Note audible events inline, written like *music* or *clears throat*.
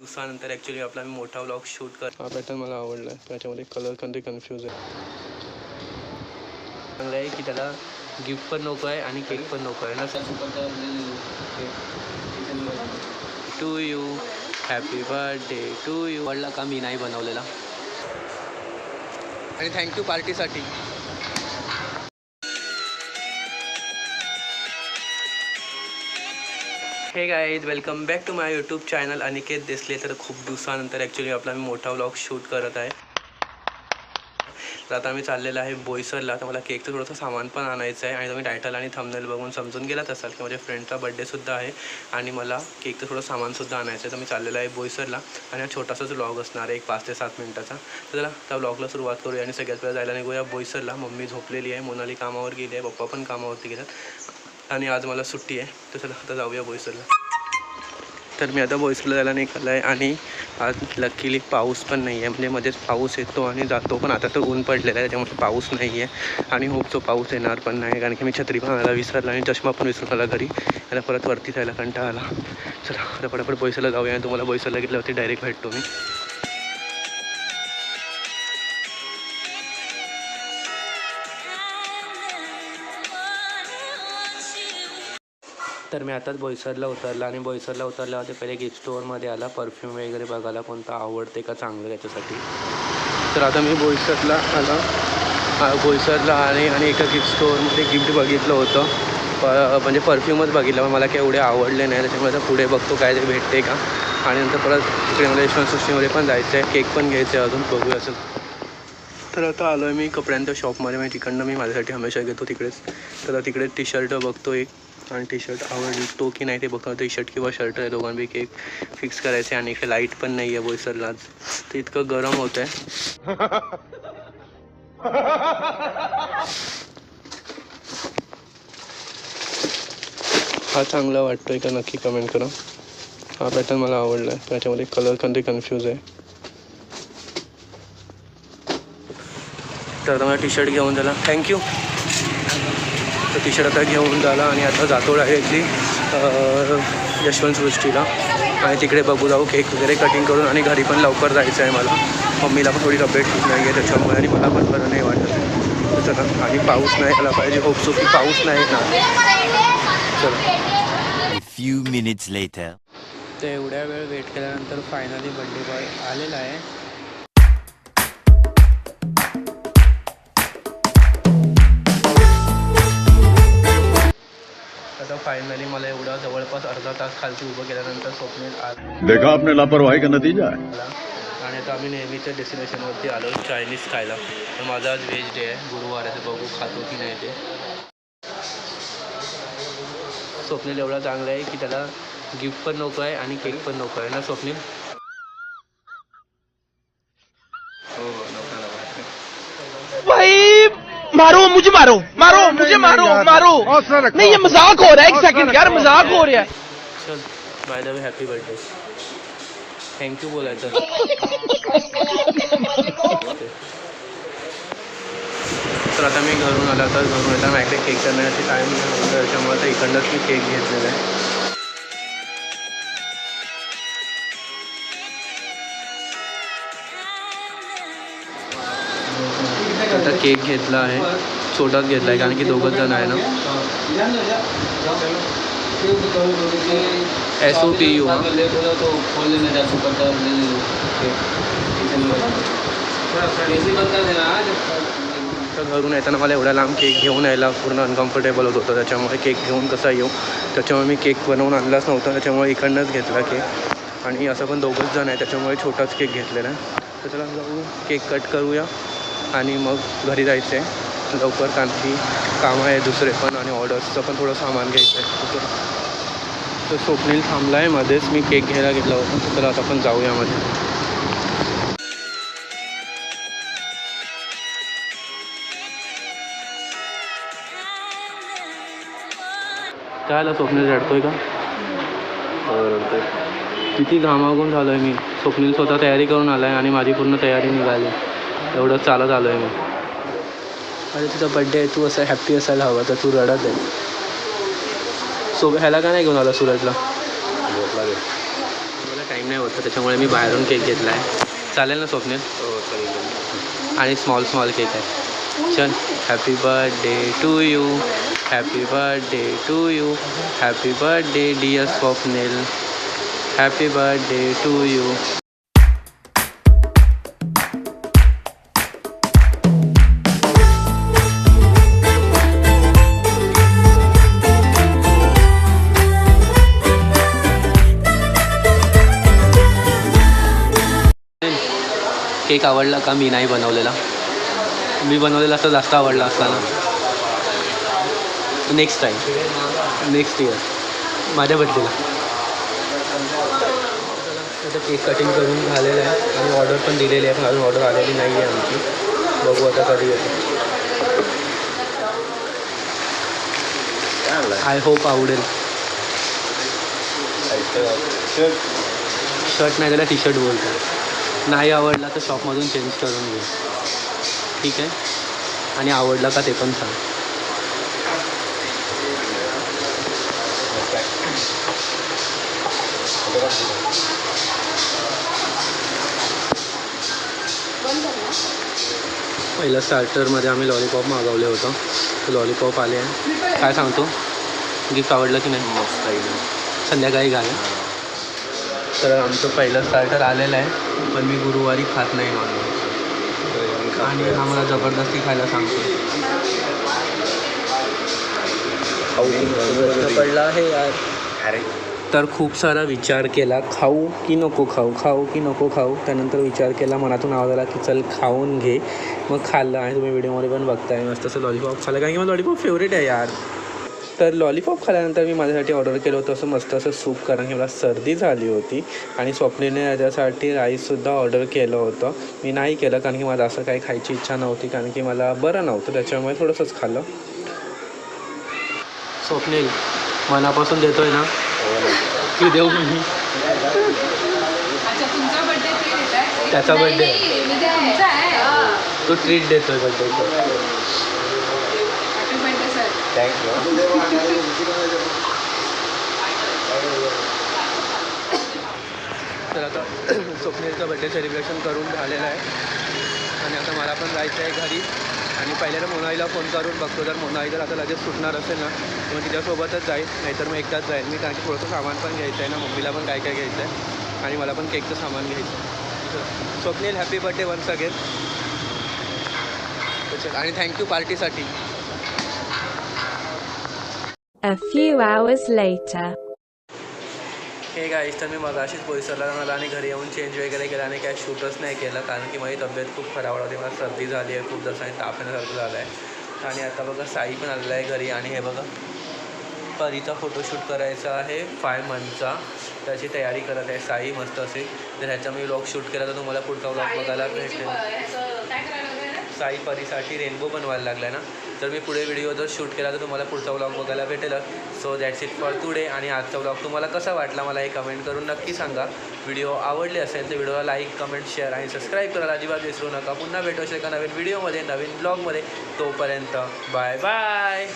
दिवसानंतर ॲक्च्युली आपला मी मोठा व्लॉग शूट कर हा पॅटर्न मला आवडला. आहे त्याच्यामध्ये कलर कोणते कन्फ्यूज आहे? चांगलं आहे की त्याला गिफ्ट पण नको आहे आणि केक पण नको आहे ना? To you happy birthday to you आवडला का मी नाही बनवलेला? आणि थँक्यू पार्टीसाठी hey guys welcome back to my YouTube channel Aniket दिसले तर खूप दिवसानंतर ॲक्च्युली आपला मी मोठा व्लॉग शूट करत आहे. तर आता मी चाललेलं आहे बोईसरला. तर मला केकचं थोडंसं सामान पण आणायचं आहे. आणि तुम्ही टायटल आणि थंबनेल बघून समजून गेलात असाल की माझ्या फ्रेंडचा बड्डेसुद्धा आहे. आणि मला केकचं थोडं सामानसुद्धा आणायचं आहे. तर मी चाललेला आहे बोईसरला. आणि हा छोटासाच व्लॉग असणार आहे एक पाच ते सात मिनटाचा. तर चला त्या व्लॉगला सुरुवात करूया आणि सगळ्यात पहिला जायला निघूया बोईसरला. मम्मी झोपलेली आहे मोनाली कामावर गेली आहे पप्पा पण कामावरती गेल्यात आणि आज मला सुट्टी आहे तर चला आता जाऊया बोईसरला तर मी आता बोईसरला जायला निघालं आहे आणि आज लकीली पाऊस पण नाही आहे म्हणजे मध्येच पाऊस येतो आणि जातो पण आता तर ऊन पडलेलं आहे त्याच्यामुळे पाऊस नाही आहे आणि होप तो पाऊस येणार पण नाही कारण की मी छत्री पण आला विसरला आणि चष्मा पण विसरून आला घरी. याला परत वरती जायला कंटाळा आला. चला आता पटापट बोईसरला जाऊया आणि तुम्हाला बोईसरला गेल्यावरती डायरेक्ट भेटतो मी. तर मी आताच बोईसरला उतरला आणि बोईसरला उतरल्यावर ते पहिले गिफ्ट स्टोअरमध्ये आला. परफ्यूम वगैरे बघायला कोणता आवडते का चांगलं त्याच्यासाठी. तर आता मी बोईसरला आला. बोईसरला आले आणि एका गिफ्ट स्टोअरमध्ये गिफ्ट बघितलं होतं. प म्हणजे परफ्यूमच बघितलं पण मला काही एवढे आवडले नाही. त्याच्यामुळे आता पुढे बघतो काय ते भेटते का. आणि नंतर परत तिकडे मला सृष्टीमध्ये पण जायचं आहे केक पण घ्यायचं आहे अजून. बघूया असं. तर आता आलो आहे मी कपड्यांच्या शॉपमध्ये म्हणजे तिकडनं मी माझ्यासाठी हमेशा घेतो तिकडेच. तर तिकडे टी शर्ट बघतो एक. आणि टी शर्ट आवडतो की नाही ते बघा टी शर्ट किंवा शर्ट आहे दोघांपैकी एक फिक्स करायचं आणि इकडे लाइट पण नाही आहे बोईसरला आज तर इतकं गरम होत आहे हा चांगला वाटतोय का नक्की कमेंट करा. हा पॅटर्न मला आवडला आहे त्याच्यामध्ये कलर कोणते कन्फ्यूज आहे. तर मला टी शर्ट घेऊन झाला थँक्यू तर टी शर्ट आता घेऊन झाला आणि आता जातो डायरेक्टली यशवंत सृष्टीला. आणि तिकडे बघू जाऊ केक वगैरे कटिंग करून आणि घरी पण लवकर जायचं आहे मला. मम्मीला पण थोडी तब्येत ठीक नाही आहे त्याच्यामुळे आणि मला पण बरं नाही वाटत. चला आणि पाऊस नाही आला पाहिजे होपसो की पाऊस नाही ना चला. Few minutes later. तर एवढ्या वेळ वेट केल्यानंतर फायनली बड्डे बॉय आलेला आहे. आता फायनली मला एवढा जवळपास अर्धा तास खालती उभं केल्यानंतर स्वप्नील आला. देखा आपने लापरवाही का नतीजा है? आणि आता आम्ही नेहमीच्या डेस्टिनेशनवरती आलो चायनीज खायला. तर माझा आज व्हेज डे आहे. गुरुवार आहे बघू खातो की नाही ते. स्वप्नील एवढा चांगला आहे की त्याला गिफ्ट पण नको आहे आणि केक पण नको आहे. ना स्वप्नील? हो नको मारो मुझे मारो मारो मुझे मारो मारो। नहीं ये मज़ाक हो रहा है एक सेकंड यार मज़ाक हो रहा है। चल by the way happy birthday thank you बोलायचं तर आता मी घरून आला तर घरून येता माझ्याकडे केक करण्याची टाईम त्याच्यामुळे आता इकडनंच मी केक घेतलेला आहे केक घेतला आहे छोटाच घेतला आहे कारण की दोघंच जण आहे ना. एस ओ पी यू तर घरून येताना मला एवढा लांब केक घेऊन यायला पूर्ण अनकम्फर्टेबल होत होतं. त्याच्यामुळे केक घेऊन कसा येऊ? त्याच्यामुळे मी केक बनवून आणलाच नव्हता. त्याच्यामुळे इकडनंच घेतला केक. आणि असं पण दोघंच जण आहे त्याच्यामुळे छोटाच केक घेतलेला आहे. तर चला जाऊ. केक कट करूया. आणि मग घरी जायचं. आहे लवकर कारण की कामं आहे दुसरे पण आणि ऑर्डर्सचं पण थोडं सामान घ्यायचं आहे. तर- तर स्वप्नील थांबला आहे मध्येच. मी केक घ्यायला घेतला होता. तर आता आपण जाऊया मध्ये काय आलं? स्वप्नील रडतोय का? किती घामाघूम झालो आहे मी. स्वप्नील स्वतः तयारी करून आला आहे आणि माझी पूर्ण तयारी निघाली. एवढं चालत आलो आहे मी. अरे तुझा बड्डे आहे तू असं हॅप्पी असायला हवा तर तू रडत आहे. सो ह्याला का नाही घेऊन आला सूरजला? मला टाईम नाही होतं त्याच्यामुळे मी बाहेरून केक घेतला आहे चालेल ना स्वप्नील? आणि स्मॉल स्मॉल केक आहे. चल happy birthday to you happy birthday to you happy birthday dear Swapnil. Happy birthday to you cake आवडला का? मी नाही बनवलेला. मी बनवलेला असता जास्त आवडला असता ना नेक्स्ट टाईम नेक्स्ट इयर माझ्या बड्डेला आता केक कटिंग करून झालेलं आहे. आणि ऑर्डर पण दिलेली आहे. पण अजून ऑर्डर आलेली नाही आहे आमची. बघू आता कधी येते. आय होप आवडेल. शर्ट नाही त्याला टी शर्ट बोलतो नाही आवडला तर शॉपमधून चेंज करून घे. ठीक आहे? आणि आवडला का ते पण सांग. पहिलं स्टार्टरमध्ये आम्ही लॉलीपॉप मागवले होतं. लॉलीपॉप आले. आहे काय सांगतो? गिफ्ट आवडलं की नाही? मस्त संध्याकाळी घाल. तर आमचं पहिलं स्टार्टर आलेलं आहे पण मी गुरुवारी खात नाही नॉनव्हेज आणि हा मला जबरदस्ती खायला सांगतो पडला आहे यार. तर खूप सारा विचार केला खाऊ की नको खाऊ खाऊ की नको खाऊ. त्यानंतर विचार केला मनातून आवाज आला की चल खाऊन घे. मग खाल्लं आणि तुम्ही व्हिडिओमध्ये पण बघताय मस्त असं लॉलीपॉप खाल्लं. कारण की मला लॉलीपॉप फेवरेट आहे यार. तर लॉलीपॉप खाल्यानंतर मी माझ्यासाठी ऑर्डर केलं होतं. असं मस्त असं सूप कारण की मला सर्दी झाली होती. आणि स्वप्नीने याच्यासाठी राईससुद्धा ऑर्डर केलं होतं. मी नाही केलं कारण की मला असं काही खायची इच्छा नव्हती. कारण की मला बरं नव्हतं. त्याच्यामुळे थोडंसंच खाल्लं. स्वप्नील मनापासून देतोय ना? की देऊ मी. त्याचा आहे. तो ट्रीट देतोय बड्डेचं हॅपी थँक्यू तर आता *clears throat* स्वप्नीलचं बड्डे सेलिब्रेशन करून झालेलं आहे. आणि आता मला पण जायचं आहे घरी. आणि पहिल्यांदा मोनाईला फोन करून बघतो. तर मोनाई जर आता लगेच सुटणार असेल ना. तर मग तिच्यासोबतच जाईल. नाहीतर मग एकटाच जाईल. मी कारण की थोडंसं सामान पण घ्यायचं आहे ना. मम्मीला पण काय काय घ्यायचं आहे आणि मला पण केकचं सामान घ्यायचं आहे Swapnil happy birthday once again आणि थँक्यू पार्टीसाठी A few hours later. Hey guys तर मी मग अशीच पोलिसरला मला आणि घरी येऊन चेंज वगैरे केलं आणि काय शूटच नाही केलं कारण की माझी तब्येत खूप खराब होती मला सर्दी झाली आहे खूप जसं आणि ताप येण्यासारखं झालं आहे आणि आता बघा साई पण आलेला आहे घरी आणि हे बघा परीचा फोटोशूट करायचा आहे फाय मंथचा त्याची तयारी करत आहे साई मस्त असेल तर ह्याचा मी व्लॉग शूट केला तर तुम्हाला पुढचा व्लॉग बघायला भेटेल. साई परीसाठी रेनबो बनवायला लागला आहे ना? तर मी पुढे व्हिडिओ जर शूट केला तर तुम्हाला पुढचा व्लॉग बघायला भेटेलच so that's it for today आणि आजचा व्लॉग तुम्हाला कसा वाटला मला हे कमेंट करून नक्की सांगा. व्हिडिओ आवडले असेल तर व्हिडिओला लाईक कमेंट शेअर आणि सबस्क्राईब करायला अजिबात विसरू नका. पुन्हा भेटू शकता नवीन व्हिडिओमध्ये नवीन ब्लॉगमध्ये तोपर्यंत बाय बाय